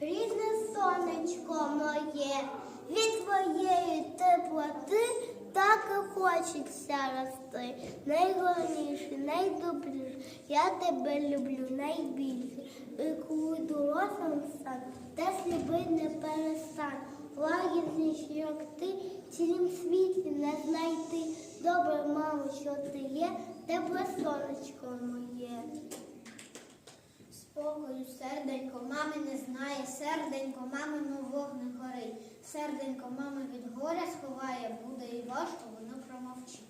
рідне сонечко моє, від твоєї теплоти так і хочеться рости. Найголовніше, найдобріше, я тебе люблю найбільше. І коли дорослим стан, теж любити не перестань. Лагідніше, як ти, цілім світі не знайти. Добре, мамо, що ти є, тепле сонечко моє. Спокою, серденько, мами не знає, серденько, мамину вогне горить. Серденько мами від горя сховає, буде і важко, воно промовчить.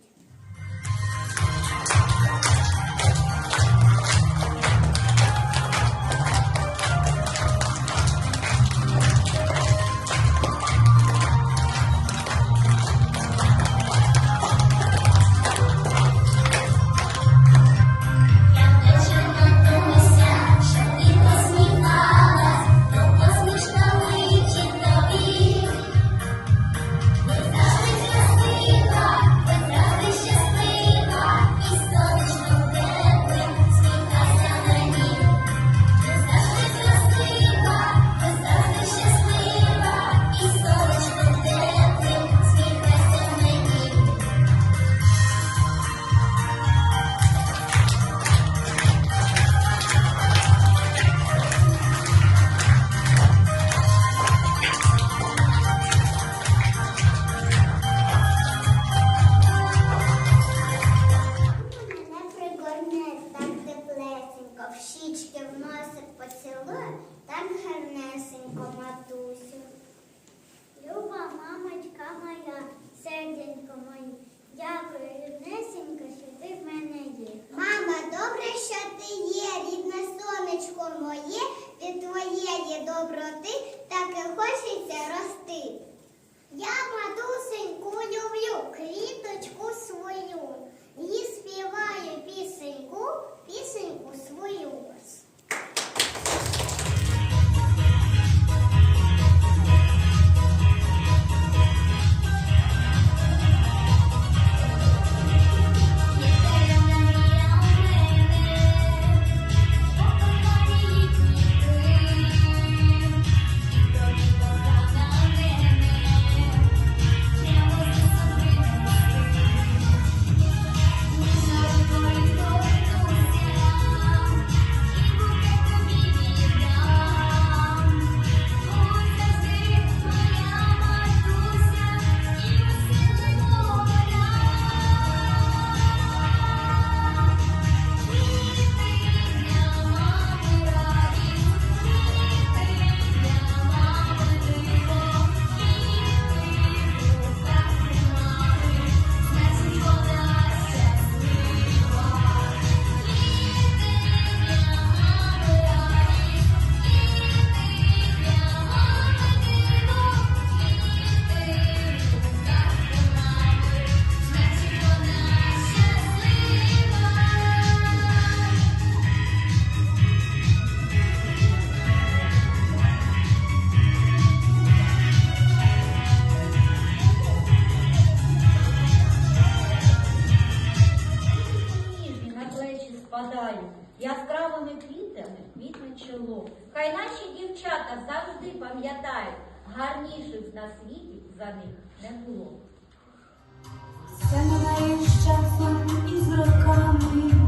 Спадають, яскравими квітами квітне чоло. Хай наші дівчата завжди пам'ятають, гарніших на світі за них не було. Це мене з часом і з роками,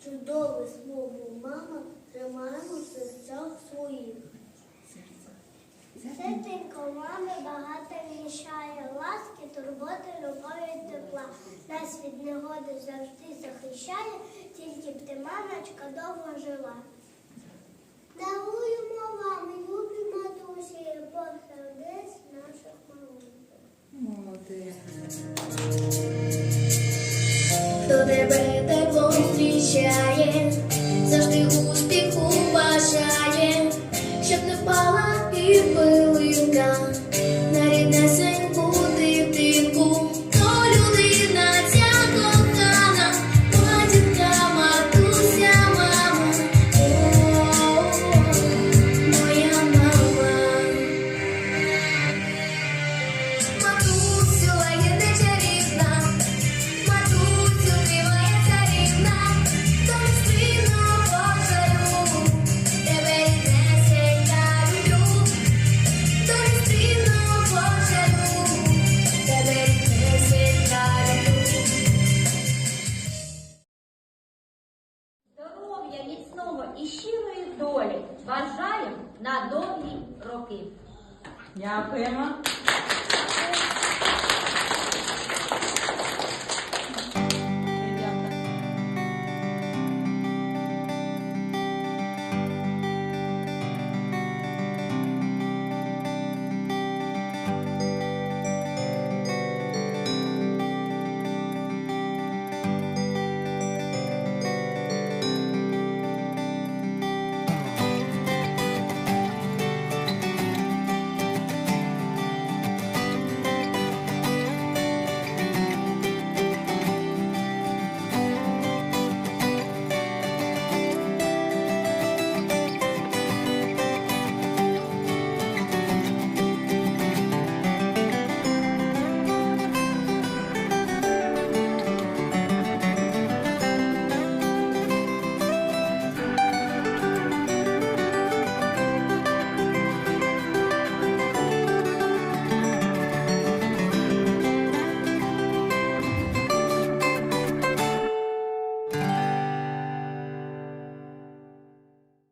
жучі, чудове слово мама, тримаємо в серцях своїх. Серденько мами багато вміщає ласки, турботи, любові тепла. Нас від негоди завжди захищає, тільки б ти, мамочка, довго жила. Даруємо вам, любі матусі, Бог сердець наших малюнків. Молодець. Тебе 闭上眼。Долі. Бажаю на довгі роки. Дякуємо.